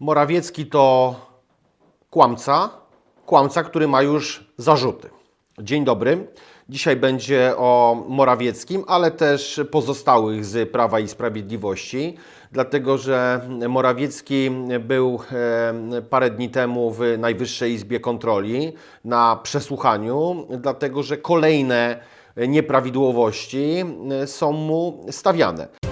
Morawiecki to kłamca, kłamca, który ma już zarzuty. Dzień dobry. Dzisiaj będzie o Morawieckim, ale też pozostałych z Prawa i Sprawiedliwości, dlatego że Morawiecki był e, parę dni temu w Najwyższej Izbie Kontroli na przesłuchaniu, dlatego że kolejne nieprawidłowości e, są mu stawiane.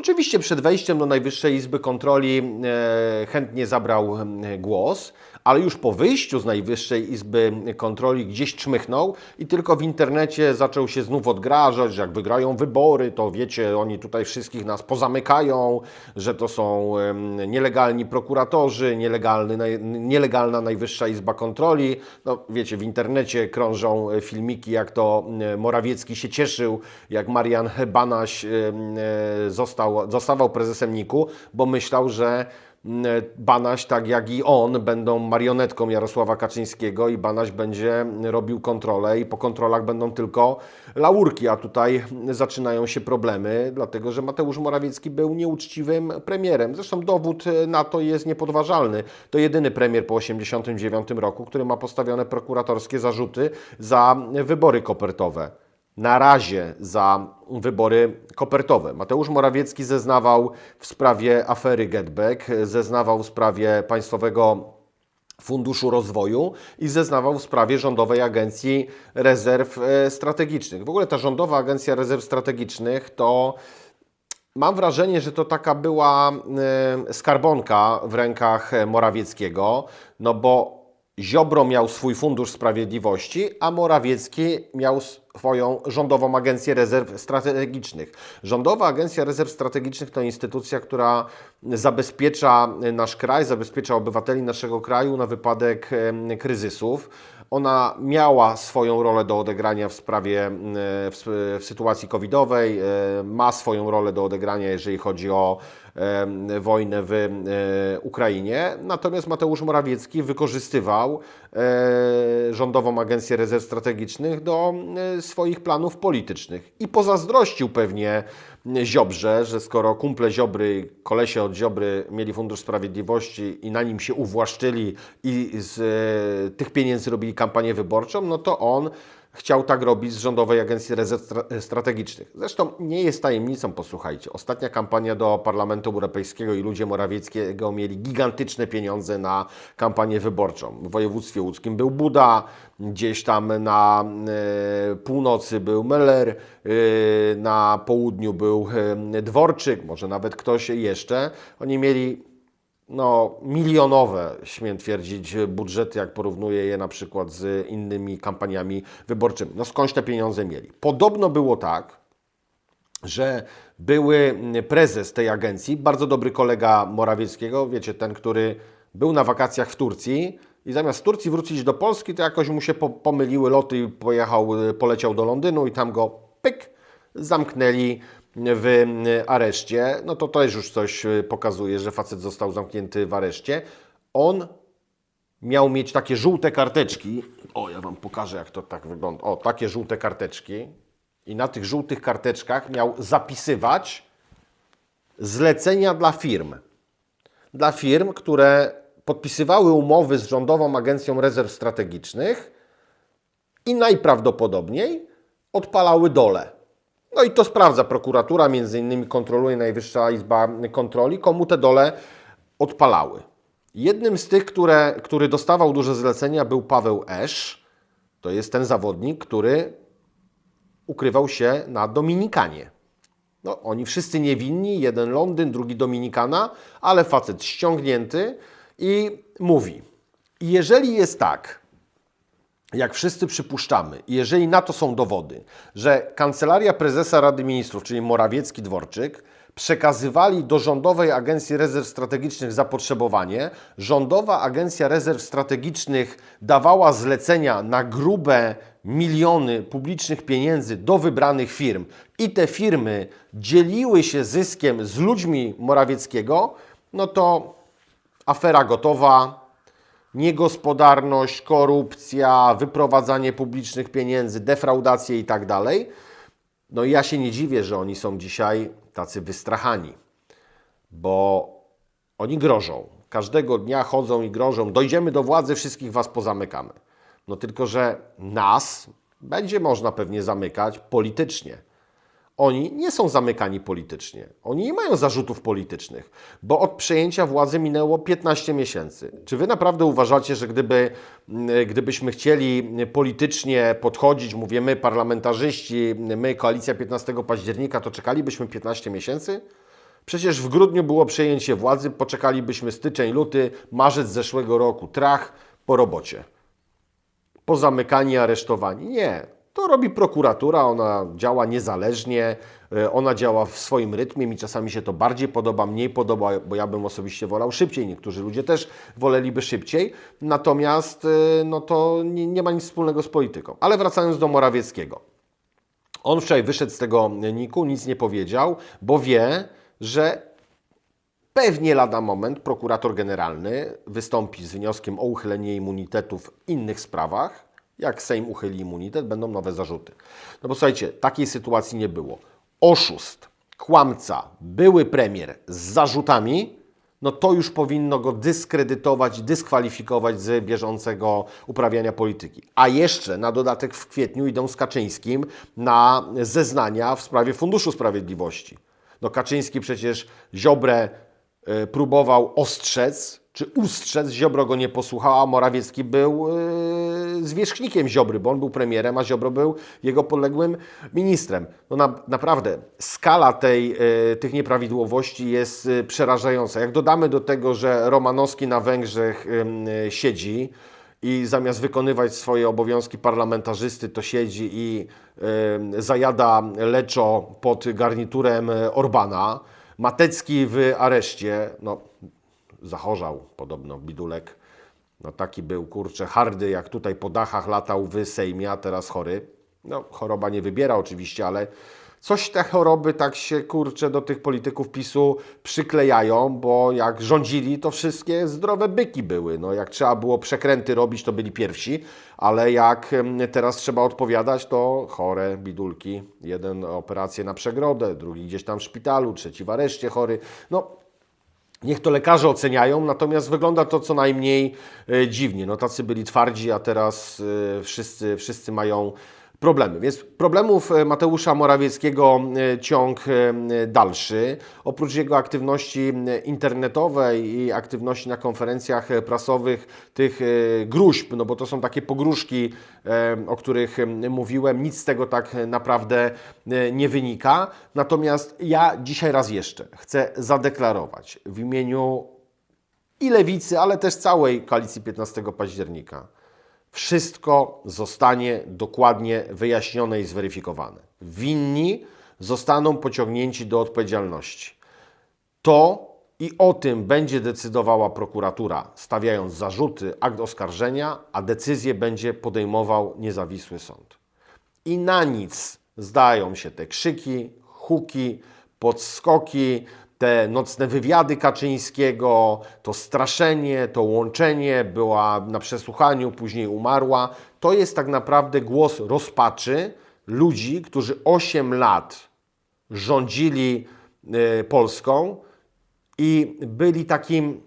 Oczywiście przed wejściem do Najwyższej Izby Kontroli e, chętnie zabrał e, głos, ale już po wyjściu z Najwyższej Izby Kontroli gdzieś czmychnął i tylko w internecie zaczął się znów odgrażać, że jak wygrają wybory, to wiecie, oni tutaj wszystkich nas pozamykają, że to są nielegalni prokuratorzy, nielegalny, nielegalna Najwyższa Izba Kontroli. No wiecie, w internecie krążą e, filmiki, jak to Morawiecki się cieszył, jak Marian Banaś em, e, został, zostawał prezesem NIK-u, bo myślał, że Banaś, tak jak i on, będą marionetką Jarosława Kaczyńskiego i Banaś będzie robił kontrolę i po kontrolach będą tylko laurki, a tutaj zaczynają się problemy, dlatego że Mateusz Morawiecki był nieuczciwym premierem. Zresztą dowód na to jest niepodważalny. To jedyny premier po 1989 roku, który ma postawione prokuratorskie zarzuty za wybory kopertowe na razie za wybory kopertowe. Mateusz Morawiecki zeznawał w sprawie afery Getback, zeznawał w sprawie Państwowego Funduszu Rozwoju i zeznawał w sprawie Rządowej Agencji Rezerw e, Strategicznych. W ogóle ta Rządowa Agencja Rezerw Strategicznych to Mam wrażenie, że to taka była e, skarbonka w rękach e, Morawieckiego, no bo Ziobro miał swój Fundusz Sprawiedliwości, a Morawiecki miał swoją Rządową Agencję Rezerw Strategicznych. Rządowa Agencja Rezerw Strategicznych to instytucja, która zabezpiecza nasz kraj, zabezpiecza obywateli naszego kraju na wypadek kryzysów. Ona miała swoją rolę do odegrania w sprawie, e, w, w sytuacji covidowej, e, ma swoją rolę do odegrania, jeżeli chodzi o e, wojnę w Ukrainie. Natomiast Mateusz Morawiecki wykorzystywał Rządową Agencję Rezerw Strategicznych do swoich planów politycznych i pozazdrościł pewnie Ziobrze, że skoro kumple Ziobry, kolesie od Ziobry mieli Fundusz Sprawiedliwości i na nim się uwłaszczyli i z e, tych pieniędzy robili kampanię wyborczą, no to on chciał tak robić z Rządowej Agencji Rezerw Stra- Strategicznych. Zresztą nie jest tajemnicą, posłuchajcie, ostatnia kampania do Parlamentu Europejskiego i ludzie Morawieckiego mieli gigantyczne pieniądze na kampanię wyborczą. W województwie łódzkim był Buda, gdzieś tam na e, północy był Meller, e, na południu był e, Dworczyk, może nawet ktoś jeszcze. Oni mieli no, milionowe, śmiem twierdzić, budżety, jak porównuję je na przykład z innymi kampaniami wyborczymi. No skądś te pieniądze mieli? Podobno było tak, że były prezes tej agencji, bardzo dobry kolega Morawieckiego, wiecie, ten, który był na wakacjach w Turcji i zamiast Turcji wrócić do Polski, to jakoś mu się po, pomyliły loty i pojechał, poleciał do Londynu i tam go pyk, zamknęli w areszcie. No to też już coś pokazuje, że facet został zamknięty w areszcie. On miał mieć takie żółte karteczki. O, ja Wam pokażę, jak to tak wygląda. O, takie żółte karteczki. I na tych żółtych karteczkach miał zapisywać zlecenia dla firm. Dla firm, które podpisywały umowy z Rządową Agencją Rezerw Strategicznych i najprawdopodobniej odpalały dole. No i to sprawdza prokuratura, między innymi kontroluje Najwyższa Izba Kontroli, komu te dole odpalały. Jednym z tych, które, który dostawał duże zlecenia był Paweł Esz. To jest ten zawodnik, który ukrywał się na Dominikanie. No, oni wszyscy niewinni, jeden Londyn, drugi Dominikana, ale facet ściągnięty i mówi, jeżeli jest tak, jak wszyscy przypuszczamy, jeżeli na to są dowody, że Kancelaria Prezesa Rady Ministrów, czyli Morawiecki Dworczyk, przekazywali do Rządowej Agencji Rezerw Strategicznych zapotrzebowanie, Rządowa Agencja Rezerw Strategicznych dawała zlecenia na grube miliony publicznych pieniędzy do wybranych firm. I te firmy dzieliły się zyskiem z ludźmi Morawieckiego, no to afera gotowa, niegospodarność, korupcja, wyprowadzanie publicznych pieniędzy, defraudacje i tak. No i ja się nie dziwię, że oni są dzisiaj tacy wystrachani, bo oni grożą. Każdego dnia chodzą i grożą. Dojdziemy do władzy, wszystkich was pozamykamy. No tylko, że nas będzie można pewnie zamykać politycznie. Oni nie są zamykani politycznie. Oni nie mają zarzutów politycznych, bo od przejęcia władzy minęło 15 miesięcy. Czy wy naprawdę uważacie, że gdyby, mm, gdybyśmy chcieli politycznie podchodzić, mówię my, parlamentarzyści, my, koalicja 15 października, to czekalibyśmy 15 miesięcy? Przecież w grudniu było przejęcie władzy, poczekalibyśmy styczeń, luty, marzec zeszłego roku. Trach po robocie pozamykani, aresztowani. Nie. To robi prokuratura, ona działa niezależnie, e, ona działa w swoim rytmie. Mi czasami się to bardziej podoba, mniej podoba, bo ja bym osobiście wolał szybciej. Niektórzy ludzie też woleliby szybciej. Natomiast e, no to nie, nie ma nic wspólnego z polityką. Ale wracając do Morawieckiego. On wczoraj wyszedł z tego niku, nic nie powiedział, bo wie, że Pewnie lada moment prokurator generalny wystąpi z wnioskiem o uchylenie immunitetu w innych sprawach. Jak Sejm uchyli immunitet, będą nowe zarzuty. No bo słuchajcie, takiej sytuacji nie było. Oszust, kłamca, były premier z zarzutami, no to już powinno go dyskredytować, dyskwalifikować z bieżącego uprawiania polityki. A jeszcze na dodatek w kwietniu idą z Kaczyńskim na zeznania w sprawie Funduszu Sprawiedliwości. No Kaczyński przecież Ziobrę e, próbował ostrzec, czy ustrzec, Ziobro go nie posłuchał, a Morawiecki był e, zwierzchnikiem Ziobry, bo on był premierem, a Ziobro był jego podległym ministrem. No na, naprawdę skala tej, e, tych nieprawidłowości jest e, przerażająca. Jak dodamy do tego, że Romanowski na Węgrzech e, siedzi, i zamiast wykonywać swoje obowiązki parlamentarzysty, to siedzi i em, zajada leczo pod garniturem e, Orbana. Matecki w areszcie, no zachorzał podobno bidulek. No taki był, kurczę, hardy, jak tutaj po dachach latał w Sejmie, a teraz chory. No choroba nie wybiera oczywiście, ale coś te choroby tak się, kurczę, do tych polityków PiSu przyklejają, bo jak rządzili, to wszystkie zdrowe byki były. No jak trzeba było przekręty robić, to byli pierwsi, ale jak teraz trzeba odpowiadać, to chore bidulki. Jeden operację na przegrodę, drugi gdzieś tam w szpitalu, trzeci w areszcie chory. No Niech to lekarze oceniają, natomiast wygląda to co najmniej e, dziwnie. No tacy byli twardzi, a teraz e, wszyscy, wszyscy mają problemy. Więc problemów e, Mateusza Morawieckiego e, ciąg e, dalszy. Oprócz jego aktywności internetowej i aktywności na konferencjach prasowych, tych gruźb, no bo to są takie pogróżki, o których mówiłem, nic z tego tak naprawdę nie wynika. Natomiast ja dzisiaj raz jeszcze chcę zadeklarować w imieniu i lewicy, ale też całej koalicji 15 października. Wszystko zostanie dokładnie wyjaśnione i zweryfikowane. Winni zostaną pociągnięci do odpowiedzialności. To i o tym będzie decydowała prokuratura, stawiając zarzuty, akt oskarżenia, a decyzję będzie podejmował niezawisły sąd. I na nic zdają się te krzyki, huki, podskoki, te nocne wywiady Kaczyńskiego, to straszenie, to łączenie, była na przesłuchaniu, później umarła. To jest tak naprawdę głos rozpaczy ludzi, którzy 8 lat rządzili e, Polską i byli takim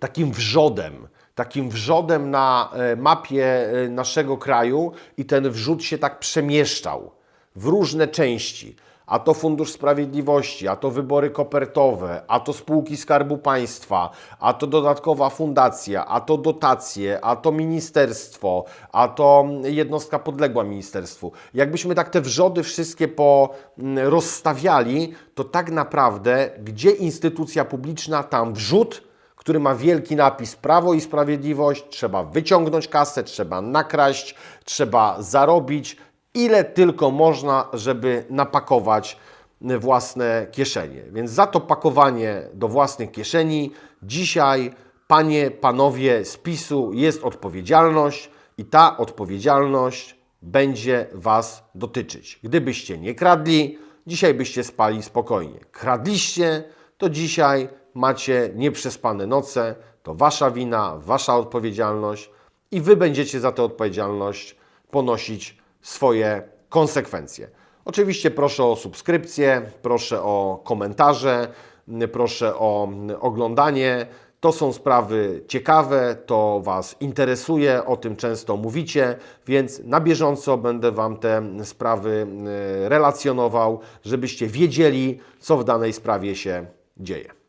takim wrzodem, takim wrzodem na e, mapie e, naszego kraju i ten wrzód się tak przemieszczał w różne części. A to Fundusz Sprawiedliwości, a to wybory kopertowe, a to spółki Skarbu Państwa, a to dodatkowa fundacja, a to dotacje, a to ministerstwo, a to jednostka podległa ministerstwu. Jakbyśmy tak te wrzody wszystkie po mm, rozstawiali, to tak naprawdę gdzie instytucja publiczna, tam wrzód, który ma wielki napis Prawo i Sprawiedliwość, trzeba wyciągnąć kasę, trzeba nakraść, trzeba zarobić, ile tylko można, żeby napakować własne kieszenie. Więc za to pakowanie do własnych kieszeni dzisiaj, panie, panowie z PiSu, jest odpowiedzialność i ta odpowiedzialność będzie Was dotyczyć. Gdybyście nie kradli, dzisiaj byście spali spokojnie. Kradliście, to dzisiaj macie nieprzespane noce, to Wasza wina, Wasza odpowiedzialność i Wy będziecie za tę odpowiedzialność ponosić swoje konsekwencje. Oczywiście proszę o subskrypcję, proszę o komentarze, proszę o oglądanie. To są sprawy ciekawe, to Was interesuje, o tym często mówicie, więc na bieżąco będę Wam te sprawy e, relacjonował, żebyście wiedzieli, co w danej sprawie się dzieje.